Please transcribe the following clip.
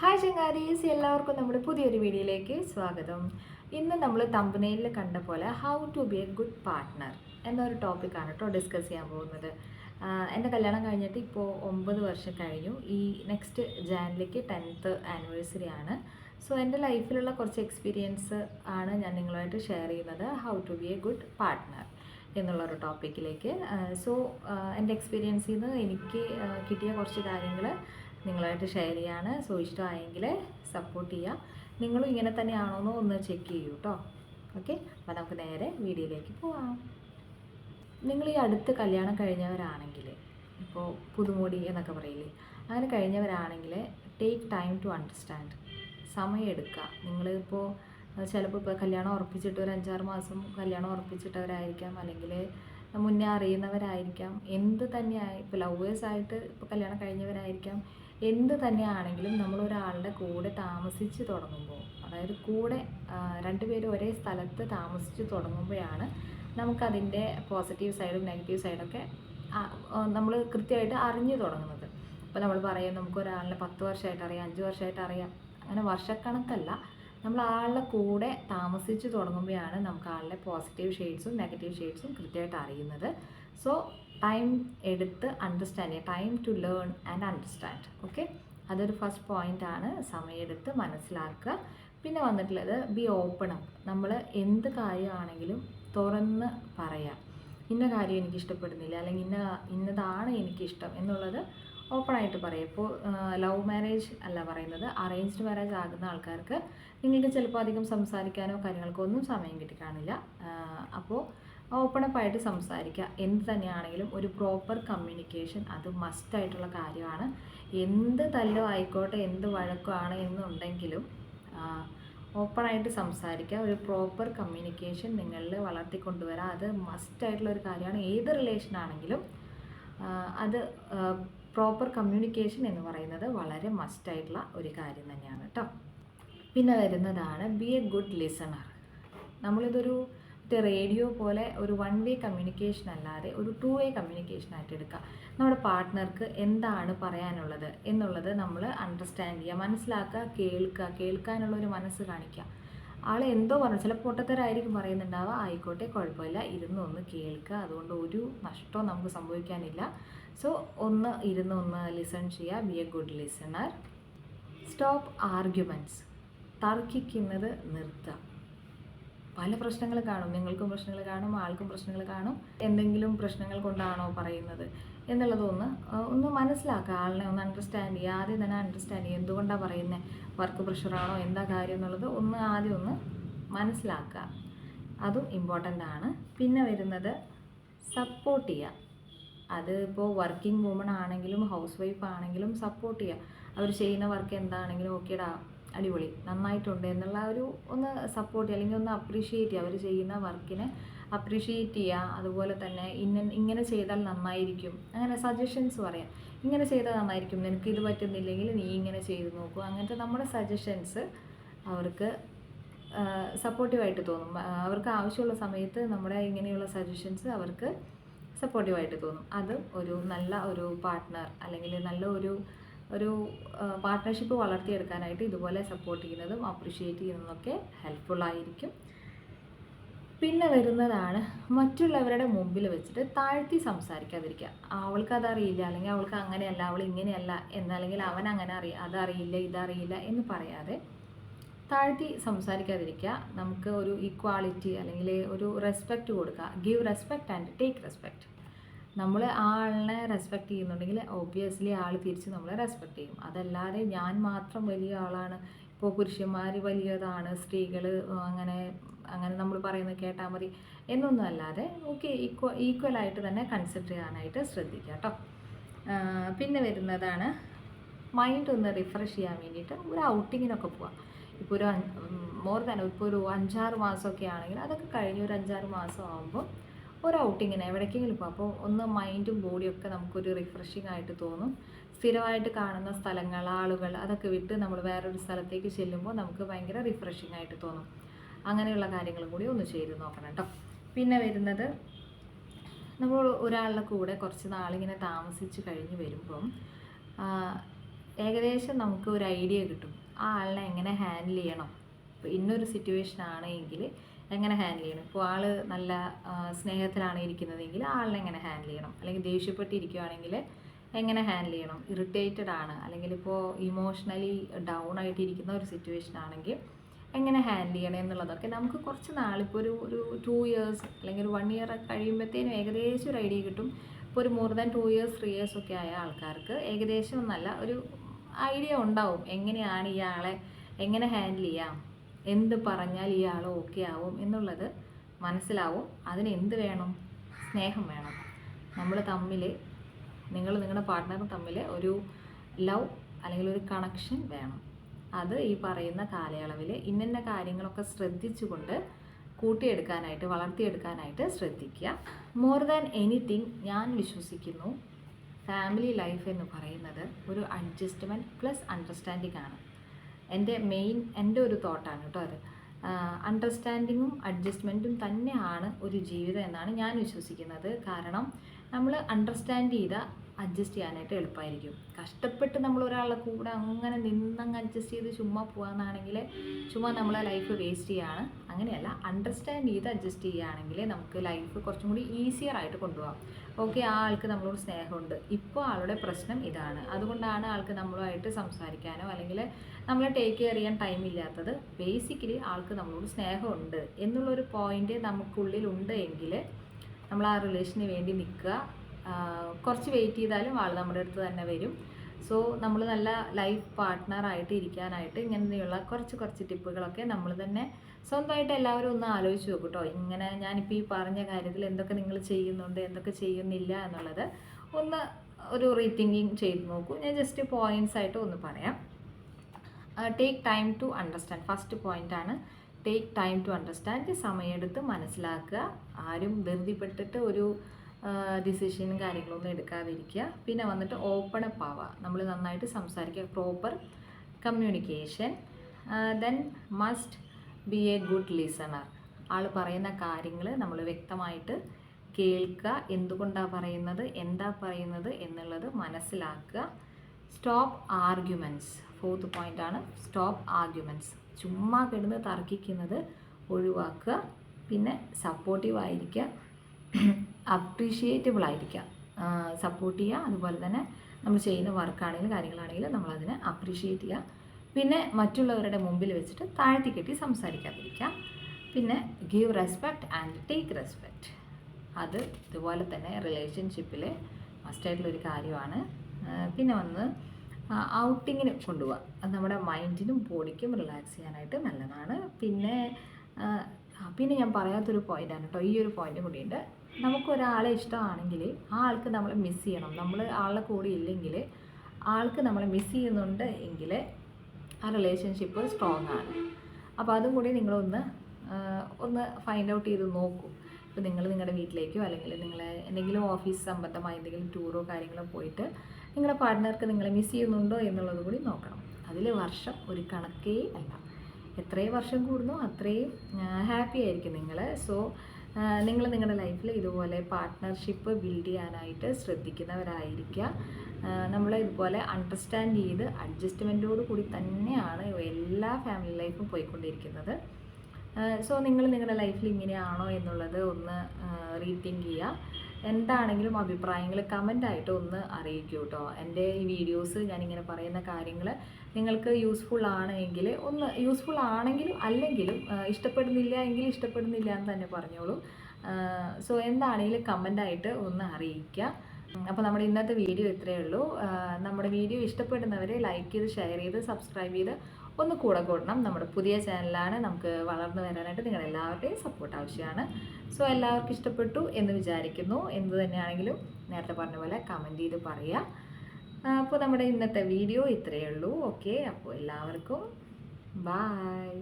Hi ചങ്ങാരീസ് എല്ലാവർക്കും നമ്മുടെ പുതിയൊരു വീഡിയോയിലേക്ക് സ്വാഗതം. ഇന്ന് നമ്മൾ തമ്പനയിൽ കണ്ട പോലെ how to be a good partner എന്നൊരു ടോപ്പിക്കാണ് കേട്ടോ ഡിസ്കസ് ചെയ്യാൻ പോകുന്നത്. എന്റെ കല്യാണം കഴിഞ്ഞിട്ട് ഇപ്പോൾ ഒമ്പത് വർഷം കഴിഞ്ഞു. ഈ നെക്സ്റ്റ് ജാനിലേക്ക് ടെൻത്ത് ആനിവേഴ്സറി ആണ്. സോ എന്റെ ലൈഫിലുള്ള കുറച്ച് എക്സ്പീരിയൻസ് ആണ് ഞാൻ നിങ്ങളുമായിട്ട് ഷെയർ ചെയ്യുന്നത്. How to be a good partner എന്നുള്ളൊരു ടോപ്പിക്കിലേക്ക് സോ എന്റെ എക്സ്പീരിയൻസിൽ നിന്ന് എനിക്ക് കിട്ടിയ കുറച്ച് കാര്യങ്ങൾ നിങ്ങളായിട്ട് ഷെയർ ചെയ്യാണ്. സോ ഇഷ്ടമായെങ്കിൽ സപ്പോർട്ട് ചെയ്യുക. നിങ്ങളും ഇങ്ങനെ തന്നെയാണോ എന്ന് ഒന്ന് ചെക്ക് ചെയ്യൂ കേട്ടോ ഓക്കെ അപ്പോൾ നമുക്ക് നേരെ വീഡിയോയിലേക്ക് പോവാം. നിങ്ങൾ ഈ അടുത്ത് കല്യാണം കഴിഞ്ഞവരാണെങ്കിൽ ഇപ്പോൾ പുതുമോടി എന്നൊക്കെ പറയില്ലേ അങ്ങനെ കഴിഞ്ഞവരാണെങ്കിൽ ടേക്ക് ടൈം ടു അണ്ടർസ്റ്റാൻഡ് സമയമെടുക്കുക നിങ്ങളിപ്പോൾ ചിലപ്പോൾ ഇപ്പോൾ കല്യാണം ഉറപ്പിച്ചിട്ട് ഒരു അഞ്ചാറ് മാസം കല്യാണം ഉറപ്പിച്ചിട്ടവരായിരിക്കാം. അല്ലെങ്കിൽ മുന്നേ അറിയുന്നവരായിരിക്കാം. എന്ത് തന്നെയായി ഇപ്പോൾ ലവേഴ്സായിട്ട് ഇപ്പോൾ കല്യാണം കഴിഞ്ഞവരായിരിക്കാം. എന്ത് തന്നെയാണെങ്കിലും നമ്മളൊരാളുടെ കൂടെ താമസിച്ച് തുടങ്ങുമ്പോൾ അതായത് കൂടെ രണ്ടുപേരും ഒരേ സ്ഥലത്ത് താമസിച്ച് തുടങ്ങുമ്പോഴാണ് നമുക്കതിന്റെ പോസിറ്റീവ് സൈഡും നെഗറ്റീവ് സൈഡൊക്കെ നമ്മൾ കൃത്യമായിട്ട് അറിഞ്ഞു തുടങ്ങുന്നത്. അപ്പോൾ നമ്മൾ പറയും നമുക്ക് ഒരാളിനെ പത്ത് വർഷമായിട്ട് അറിയാം അഞ്ച് വർഷമായിട്ട് അറിയാം. അങ്ങനെ വർഷക്കണക്കല്ല നമ്മൾ ആളുടെ കൂടെ താമസിച്ച് തുടങ്ങുമ്പോഴാണ് നമുക്ക് ആളുടെ പോസിറ്റീവ് ഷെയ്ഡ്സും നെഗറ്റീവ് ഷെയ്ഡ്സും കൃത്യമായിട്ട് അറിയുന്നത്. സോ ടൈം എടുത്ത് അണ്ടർസ്റ്റാൻഡ് ചെയ്യുക time to learn and understand okay അതൊരു ഫസ്റ്റ് പോയിന്റ് ആണ്. സമയമെടുത്ത് മനസ്സിലാക്കുക. പിന്നെ വന്നിട്ടുള്ളത് ബി ഓപ്പൺ അപ്പ് നമ്മൾ എന്ത് കാര്യമാണെങ്കിലും തുറന്ന് പറയാം. ഇന്ന കാര്യം എനിക്ക് ഇഷ്ടപ്പെടുന്നില്ല അല്ലെങ്കിൽ ഇന്ന ഇന്നതാണ് എനിക്കിഷ്ടം എന്നുള്ളത് ഓപ്പണായിട്ട് പറയും. ഇപ്പോൾ ലവ് മാരേജ് അല്ല പറയുന്നത്. അറേഞ്ച്ഡ് മാരേജ് ആകുന്ന ആൾക്കാർക്ക് നിങ്ങൾക്ക് ചിലപ്പോൾ അധികം സംസാരിക്കാനോ കാര്യങ്ങൾക്കോ ഒന്നും സമയം കിട്ടി കാണില്ല. അപ്പോൾ ഓപ്പണപ്പായിട്ട് സംസാരിക്കുക. എന്ത് തന്നെയാണെങ്കിലും ഒരു പ്രോപ്പർ കമ്മ്യൂണിക്കേഷൻ അത് മസ്റ്റായിട്ടുള്ള കാര്യമാണ്. എന്ത് തല്ലോ ആയിക്കോട്ടെ എന്ത് വഴക്കമാണ് എന്നുണ്ടെങ്കിലും ഓപ്പണായിട്ട് സംസാരിക്കുക. ഒരു പ്രോപ്പർ കമ്മ്യൂണിക്കേഷൻ നിങ്ങളിൽ വളർത്തിക്കൊണ്ടുവരാം. അത് മസ്റ്റായിട്ടുള്ള ഒരു കാര്യമാണ്. ഏത് റിലേഷൻ ആണെങ്കിലും അത് പ്രോപ്പർ കമ്മ്യൂണിക്കേഷൻ എന്ന് പറയുന്നത് വളരെ മസ്റ്റായിട്ടുള്ള ഒരു കാര്യം തന്നെയാണ് കേട്ടോ പിന്നെ വരുന്നതാണ് ബി എ ഗുഡ് ലിസണർ നമ്മളിതൊരു മറ്റേ റേഡിയോ പോലെ ഒരു വൺ വേ കമ്മ്യൂണിക്കേഷൻ അല്ലാതെ ഒരു ടു വേ കമ്മ്യൂണിക്കേഷൻ ആയിട്ട് എടുക്കുക നമ്മുടെ പാർട്ട്ണർക്ക് എന്താണ് പറയാനുള്ളത് എന്നുള്ളത് നമ്മൾ അണ്ടർസ്റ്റാൻഡ് ചെയ്യുക മനസ്സിലാക്കുക കേൾക്കുക കേൾക്കാനുള്ള ഒരു മനസ്സ് കാണിക്കുക. ആൾ എന്തോ പറഞ്ഞു. ചില പൊട്ടത്തരായിരിക്കും പറയുന്നുണ്ടാവുക. ആയിക്കോട്ടെ കുഴപ്പമില്ല. ഇരുന്ന് ഒന്ന് കേൾക്കുക. അതുകൊണ്ട് ഒരു നഷ്ടവും നമുക്ക് സംഭവിക്കാനില്ല. സോ ഒന്ന് ഇരുന്ന് ഒന്ന് ലിസൺ ചെയ്യുക. Be a good listener stop arguments തർക്കിക്കുന്നത് നിർത്തുക. പല പ്രശ്നങ്ങൾ കാണും. നിങ്ങൾക്കും പ്രശ്നങ്ങൾ കാണും ആൾക്കും പ്രശ്നങ്ങൾ കാണും. എന്തെങ്കിലും പ്രശ്നങ്ങൾ കൊണ്ടാണോ പറയുന്നത് എന്നുള്ളതൊന്ന് ഒന്ന് മനസ്സിലാക്കുക. ആളിനെ ഒന്ന് അണ്ടർസ്റ്റാൻഡ് ചെയ്യുക. ആദ്യം തന്നെ അണ്ടർസ്റ്റാൻഡ് ചെയ്യുക. എന്തുകൊണ്ടാണ് പറയുന്നത് വർക്ക് പ്രഷറാണോ എന്താ കാര്യം എന്നുള്ളത് ഒന്ന് ആദ്യം ഒന്ന് മനസ്സിലാക്കുക. അതും ഇമ്പോർട്ടന്റ് ആണ്. പിന്നെ വരുന്നത് സപ്പോർട്ട് ചെയ്യുക. അത് വർക്കിംഗ് വുമൺ ആണെങ്കിലും ഹൗസ് വൈഫ് ആണെങ്കിലും സപ്പോർട്ട് ചെയ്യുക. അവർ ചെയ്യുന്ന വർക്ക് എന്താണെങ്കിലും ഓക്കേടാ അടിപൊളി. നന്നായിട്ടുണ്ട് എന്നുള്ള ഒരു ഒന്ന് സപ്പോർട്ട് അല്ലെങ്കിൽ ഒന്ന് അപ്രീഷിയേറ്റ് ചെയ്യുക. അവർ ചെയ്യുന്ന വർക്കിനെ അപ്രീഷിയേറ്റ് ചെയ്യുക. അതുപോലെ തന്നെ ഇന്ന ഇങ്ങനെ ചെയ്താൽ നന്നായിരിക്കും. അങ്ങനെ സജഷൻസ് പറയാം. ഇങ്ങനെ ചെയ്താൽ നന്നായിരിക്കും. നിനക്ക് ഇത് പറ്റുന്നില്ലെങ്കിൽ നീ ഇങ്ങനെ ചെയ്ത് നോക്കൂ. അങ്ങനത്തെ നമ്മുടെ സജഷൻസ് അവർക്ക് സപ്പോർട്ടീവായിട്ട് തോന്നും. അവർക്ക് ആവശ്യമുള്ള സമയത്ത് നമ്മുടെ ഇങ്ങനെയുള്ള സജഷൻസ് അവർക്ക് സപ്പോർട്ടീവായിട്ട് തോന്നും. അതും ഒരു നല്ല ഒരു പാർട്ട്ണർ അല്ലെങ്കിൽ നല്ല ഒരു ഒരു പാർട്ട്ണർഷിപ്പ് വളർത്തിയെടുക്കാനായിട്ട് ഇതുപോലെ സപ്പോർട്ട് ചെയ്യുന്നതും അപ്രിഷ്യേറ്റ് ചെയ്യുന്നതൊക്കെ ഹെൽപ്ഫുള്ളായിരിക്കും പിന്നെ വരുന്നതാണ് മറ്റുള്ളവരുടെ മുമ്പിൽ വെച്ചിട്ട് താഴ്ത്തി സംസാരിക്കാതിരിക്കുക. അവൾക്ക് അതറിയില്ല അല്ലെങ്കിൽ അവൾക്ക് അങ്ങനെയല്ല അവൾ ഇങ്ങനെയല്ല എന്നല്ലെങ്കിൽ അവൻ അങ്ങനെ അറിയാം അതറിയില്ല ഇതറിയില്ല എന്ന് പറയാതെ താഴ്ത്തി സംസാരിക്കാതിരിക്കുക. നമുക്ക് ഒരു ഈക്വാളിറ്റി അല്ലെങ്കിൽ ഒരു റെസ്പെക്റ്റ് കൊടുക്കുക. Give respect and take respect നമ്മൾ ആ ആളിനെ റെസ്പെക്റ്റ് ചെയ്യുന്നുണ്ടെങ്കിൽ ഒബ്വിയസ്ലി ആൾ തിരിച്ച് നമ്മളെ റെസ്പെക്റ്റ് ചെയ്യും. അതല്ലാതെ ഞാൻ മാത്രം വലിയ ആളാണ്. ഇപ്പോൾ പുരുഷന്മാർ വലിയതാണ് സ്ത്രീകൾ അങ്ങനെ അങ്ങനെ നമ്മൾ പറയുന്നത് കേട്ടാൽ മതി എന്നൊന്നും അല്ലാതെ ഓക്കെ ഈക്വ ഈക്വലായിട്ട് തന്നെ കൺസിഡർ ചെയ്യാനായിട്ട് ശ്രദ്ധിക്കുക കേട്ടോ. പിന്നെ വരുന്നതാണ് മൈൻഡ് ഒന്ന് റിഫ്രഷ് ചെയ്യാൻ വേണ്ടിയിട്ട് ഒരു ഔട്ടിങ്ങിനൊക്കെ പോവാം. ഇപ്പോൾ ഒരു മോർ ദാൻ ഇപ്പോൾ ഒരു അഞ്ചാറ് മാസമൊക്കെ ആണെങ്കിൽ അതൊക്കെ കഴിഞ്ഞ ഒരു അഞ്ചാറ് മാസം ആകുമ്പോൾ ഒരു ഔട്ടിങ്ങിന് എവിടേക്കെങ്കിലും പോകും അപ്പോൾ ഒന്ന് മൈൻഡും ബോഡിയൊക്കെ നമുക്കൊരു റിഫ്രഷിംഗ് ആയിട്ട് തോന്നും. സ്ഥിരമായിട്ട് കാണുന്ന സ്ഥലങ്ങൾ ആളുകൾ അതൊക്കെ വിട്ട് നമ്മൾ വേറൊരു സ്ഥലത്തേക്ക് ചെല്ലുമ്പോൾ നമുക്ക് ഭയങ്കര റിഫ്രഷിംഗ് ആയിട്ട് തോന്നും. അങ്ങനെയുള്ള കാര്യങ്ങളും കൂടി ഒന്ന് ചെയ്ത് നോക്കണം കേട്ടോ. പിന്നെ വരുന്നത് നമ്മൾ ഒരാളുടെ കൂടെ കുറച്ച് നാളിങ്ങനെ താമസിച്ച് കഴിഞ്ഞ് വരുമ്പം ഏകദേശം നമുക്ക് ഒരു ഐഡിയ കിട്ടും. ആ ആളിനെ എങ്ങനെ ഹാൻഡിൽ ചെയ്യണം? ഇപ്പോൾ ഇന്നൊരു സിറ്റുവേഷൻ ആണെങ്കിൽ എങ്ങനെ ഹാൻഡിൽ ചെയ്യണം? ഇപ്പോൾ ആൾ നല്ല സ്നേഹത്തിലാണ് ഇരിക്കുന്നതെങ്കിൽ ആളിനെ എങ്ങനെ ഹാൻഡിൽ ചെയ്യണം? അല്ലെങ്കിൽ ദേഷ്യപ്പെട്ടിരിക്കുകയാണെങ്കിൽ എങ്ങനെ ഹാൻഡിൽ ചെയ്യണം? ഇറിറ്റേറ്റഡ് ആണ്. അല്ലെങ്കിൽ ഇപ്പോൾ ഇമോഷണലി ഡൗൺ ആയിട്ടിരിക്കുന്ന ഒരു സിറ്റുവേഷൻ ആണെങ്കിൽ എങ്ങനെ ഹാൻഡിൽ ചെയ്യണം എന്നുള്ളതൊക്കെ നമുക്ക് കുറച്ച് നാളിപ്പോൾ ഒരു ഒരു ടു ഇയേഴ്സ് അല്ലെങ്കിൽ ഒരു വൺ ഇയർ കഴിയുമ്പോഴത്തേനും ഏകദേശം ഒരു ഐഡിയ കിട്ടും. ഇപ്പോൾ ഒരു more than two years three years ഒക്കെ ആയ ആൾക്കാർക്ക് ഏകദേശം നല്ല ഒരു ഐഡിയ ഉണ്ടാവും. എങ്ങനെയാണ് ഇയാളെ എങ്ങനെ ഹാൻഡിൽ ചെയ്യാം? എന്ത് പറഞ്ഞാൽ ഇയാൾ ഓക്കെ ആവും എന്നുള്ളത് മനസ്സിലാവും. അതിന് എന്ത് വേണം? സ്നേഹം വേണം. നമ്മൾ തമ്മിൽ നിങ്ങൾ നിങ്ങളുടെ പാർട്ട്ണറും തമ്മിൽ ഒരു ലവ് അല്ലെങ്കിൽ ഒരു കണക്ഷൻ വേണം. അത് ഈ പറയുന്ന കാലയളവിൽ ഇന്നന്ന കാര്യങ്ങളൊക്കെ ശ്രദ്ധിച്ചുകൊണ്ട് കൂട്ടിയെടുക്കാനായിട്ട് വളർത്തിയെടുക്കാനായിട്ട് ശ്രദ്ധിക്കുക. മോർ ദാൻ എനിത്തിങ് ഞാൻ വിശ്വസിക്കുന്നു ഫാമിലി ലൈഫ് എന്ന് പറയുന്നത് ഒരു അഡ്ജസ്റ്റ്മെന്റ് പ്ലസ് അണ്ടർസ്റ്റാൻഡിംഗ് ആണ്. എന്റെ മെയിൻ എന്റെ ഒരു തോട്ടാണ് കേട്ടോ അത്. അണ്ടർസ്റ്റാൻഡിങ്ങും അഡ്ജസ്റ്റ്മെന്റും തന്നെയാണ് ഒരു ജീവിതം എന്നാണ് ഞാൻ വിശ്വസിക്കുന്നത്. കാരണം നമ്മൾ അണ്ടർസ്റ്റാൻഡ് ചെയ്ത അഡ്ജസ്റ്റ് ചെയ്യാനായിട്ട് എളുപ്പമായിരിക്കും കഷ്ടപ്പെട്ട് നമ്മൾ ഒരാളുടെ കൂടെ അങ്ങനെ നിന്നങ്ങ് അഡ്ജസ്റ്റ് ചെയ്ത് ചുമ്മാ പോകാമെന്നാണെങ്കിൽ ചുമ്മാ നമ്മളെ ലൈഫ് വേസ്റ്റ് ചെയ്യുകയാണ് അങ്ങനെയല്ല അണ്ടർസ്റ്റാൻഡ് ചെയ്ത് അഡ്ജസ്റ്റ് ചെയ്യുകയാണെങ്കിൽ നമുക്ക് ലൈഫ് കുറച്ചും കൂടി ഈസിയർ ആയിട്ട് കൊണ്ടുപോകാം ഓക്കെ ആ ആൾക്ക് നമ്മളോട് സ്നേഹമുണ്ട്. ഇപ്പോൾ ആളുടെ പ്രശ്നം ഇതാണ്. അതുകൊണ്ടാണ് ആൾക്ക് നമ്മളുമായിട്ട് സംസാരിക്കാനോ അല്ലെങ്കിൽ നമ്മളെ ടേക്ക് കെയർ ചെയ്യാൻ ടൈമില്ലാത്തത് ബേസിക്കലി ആൾക്ക് നമ്മളോട് സ്നേഹമുണ്ട് എന്നുള്ളൊരു പോയിന്റ് നമുക്കുള്ളിൽ ഉണ്ട് എങ്കിൽ നമ്മൾ ആ റിലേഷന് വേണ്ടി നിൽക്കുക. കുറച്ച് വെയിറ്റ് ചെയ്താലും ആൾ നമ്മുടെ അടുത്ത് തന്നെ വരും. സോ നമ്മൾ നല്ല ലൈഫ് പാർട്ട്ണറായിട്ട് ഇരിക്കാനായിട്ട് ഇങ്ങനെയുള്ള കുറച്ച് കുറച്ച് ടിപ്പുകളൊക്കെ നമ്മൾ തന്നെ സ്വന്തമായിട്ട് എല്ലാവരും ഒന്ന് ആലോചിച്ച് നോക്കും കേട്ടോ ഇങ്ങനെ ഞാനിപ്പോൾ ഈ പറഞ്ഞ കാര്യത്തിൽ എന്തൊക്കെ നിങ്ങൾ ചെയ്യുന്നുണ്ട് എന്തൊക്കെ ചെയ്യുന്നില്ല എന്നുള്ളത് ഒന്ന് ഒരു റീതിങ്കിങ് ചെയ്ത് നോക്കൂ. ഞാൻ ജസ്റ്റ് പോയിന്റ്സ് ആയിട്ട് ഒന്ന് പറയാം. Take time to understand first point ആണ് ടേക്ക് ടൈം ടു അണ്ടർസ്റ്റാൻഡ് സമയമെടുത്ത് മനസ്സിലാക്കുക. ആരും ധൃതിപ്പെട്ടിട്ട് ഒരു ഡിസിഷനും കാര്യങ്ങളൊന്നും എടുക്കാതിരിക്കുക. പിന്നെ വന്നിട്ട് ഓപ്പൺ അപ്പ് ആവുക. നമ്മൾ നന്നായിട്ട് സംസാരിക്കുക. Proper communication then must be a good listener ആൾ പറയുന്ന കാര്യങ്ങൾ നമ്മൾ വ്യക്തമായിട്ട് കേൾക്കുക. എന്തുകൊണ്ടാണ് പറയുന്നത്? എന്താ പറയുന്നത്? എന്നുള്ളത് മനസ്സിലാക്കുക. സ്റ്റോപ്പ് ആർഗ്യുമെന്റ്സ് ഫോർത്ത് പോയിന്റ് ആണ്. സ്റ്റോപ്പ് ആർഗ്യുമെന്റ്സ് ചുമ്മാ കിടന്ന് തർക്കിക്കുന്നത് ഒഴിവാക്കുക. പിന്നെ സപ്പോർട്ടീവ് ആയിരിക്കുക. അപ്രീഷിയേറ്റബിൾ ആയിരിക്കുക. സപ്പോർട്ട് ചെയ്യുക. അതുപോലെ തന്നെ നമ്മൾ ചെയ്യുന്ന വർക്കാണെങ്കിലും കാര്യങ്ങളാണെങ്കിലും നമ്മളതിനെ അപ്രീഷിയേറ്റ് ചെയ്യുക. പിന്നെ മറ്റുള്ളവരുടെ മുമ്പിൽ വെച്ചിട്ട് താഴ്ത്തി കെട്ടി സംസാരിക്കാതിരിക്കുക. പിന്നെ give respect and take respect അത് ഇതുപോലെ തന്നെ റിലേഷൻഷിപ്പിൽ മസ്റ്റായിട്ടുള്ളൊരു കാര്യമാണ്. പിന്നെ വന്ന് ഔട്ടിങ്ങിന് കൊണ്ടുപോവുക അത് നമ്മുടെ മൈൻഡിനും ബോഡിക്കും റിലാക്സ് ചെയ്യാനായിട്ട് നല്ലതാണ്. പിന്നെ പിന്നെ ഞാൻ പറയാത്തൊരു പോയിന്റാണ് കേട്ടോ ഈ ഒരു പോയിന്റ് കൂടിയുണ്ട് നമുക്കൊരാളെ ഇഷ്ടമാണെങ്കിൽ ആ ആൾക്ക് നമ്മൾ മിസ് ചെയ്യണം. നമ്മൾ ആളെ കൂടെ ഇല്ലെങ്കിൽ ആൾക്ക് നമ്മളെ മിസ് ചെയ്യുന്നുണ്ട് എങ്കിൽ ആ റിലേഷൻഷിപ്പ് സ്ട്രോങ് ആണ്. അപ്പോൾ അതും കൂടി നിങ്ങളൊന്ന് ഒന്ന് ഫൈൻഡ് ഔട്ട് ചെയ്ത് നോക്കൂ. ഇപ്പോൾ നിങ്ങൾ നിങ്ങളുടെ വീട്ടിലേക്കോ അല്ലെങ്കിൽ നിങ്ങൾ എന്തെങ്കിലും ഓഫീസ് സംബന്ധമായ എന്തെങ്കിലും ടൂറോ കാര്യങ്ങളോ പോയിട്ട് നിങ്ങളുടെ പാർട്ട്ണർക്ക് നിങ്ങളെ മിസ് ചെയ്യുന്നുണ്ടോ എന്നുള്ളത് കൂടി നോക്കണം. അതിൽ വർഷം ഒരു കണക്കേ അല്ല. എത്രയും വർഷം കൂടുന്നോ അത്രയും ഹാപ്പി ആയിരിക്കും നിങ്ങൾ സോ നിങ്ങൾ നിങ്ങളുടെ ലൈഫിൽ ഇതുപോലെ പാർട്ട്ണർഷിപ്പ് ബിൽഡ് ചെയ്യാനായിട്ട് ശ്രദ്ധിക്കുന്നവരായിരിക്കുക. നമ്മൾ ഇതുപോലെ അണ്ടർസ്റ്റാൻഡ് ചെയ്ത് അഡ്ജസ്റ്റ്മെന്റോട് കൂടി തന്നെയാണ് എല്ലാ ഫാമിലി ലൈഫും പോയിക്കൊണ്ടിരിക്കുന്നത്. സോ നിങ്ങൾ നിങ്ങളുടെ ലൈഫിൽ ഇങ്ങനെയാണോ എന്നുള്ളത് ഒന്ന് റീതിങ്ക് ചെയ്യുക. എന്താണെങ്കിലും അഭിപ്രായങ്ങൾ കമന്റായിട്ട് ഒന്ന് അറിയിക്കൂ കേട്ടോ എന്റെ ഈ വീഡിയോസ് ഞാനിങ്ങനെ പറയുന്ന കാര്യങ്ങൾ നിങ്ങൾക്ക് യൂസ്ഫുൾ ആണെങ്കിൽ ഒന്ന് യൂസ്ഫുൾ ആണെങ്കിലും അല്ലെങ്കിലും ഇഷ്ടപ്പെടുന്നില്ല എങ്കിൽ ഇഷ്ടപ്പെടുന്നില്ല എന്ന് തന്നെ പറഞ്ഞോളൂ. സോ എന്താണെങ്കിലും കമന്റായിട്ട് ഒന്ന് അറിയിക്കുക അപ്പോൾ നമ്മുടെ ഇന്നത്തെ വീഡിയോ ഇത്രയേ ഉള്ളൂ. നമ്മുടെ വീഡിയോ ഇഷ്ടപ്പെടുന്നവരെ ലൈക്ക് ചെയ്ത് ഷെയർ ചെയ്ത് സബ്സ്ക്രൈബ് ചെയ്ത് ഒന്ന് കൂടെ കൂടണം. നമ്മുടെ പുതിയ ചാനലാണ് നമുക്ക് വളർന്നു വരാനായിട്ട് നിങ്ങൾ എല്ലാവരുടെയും സപ്പോർട്ട് ആവശ്യമാണ്. സോ എല്ലാവർക്കും ഇഷ്ടപ്പെട്ടു എന്ന് വിചാരിക്കുന്നു. എന്ത് തന്നെയാണെങ്കിലും നേരത്തെ പറഞ്ഞ പോലെ കമന്റ് ചെയ്ത് പറയുക അപ്പോൾ നമ്മുടെ ഇന്നത്തെ വീഡിയോ ഇത്രയേ ഉള്ളൂ. ഓക്കെ അപ്പോൾ എല്ലാവർക്കും ബായ്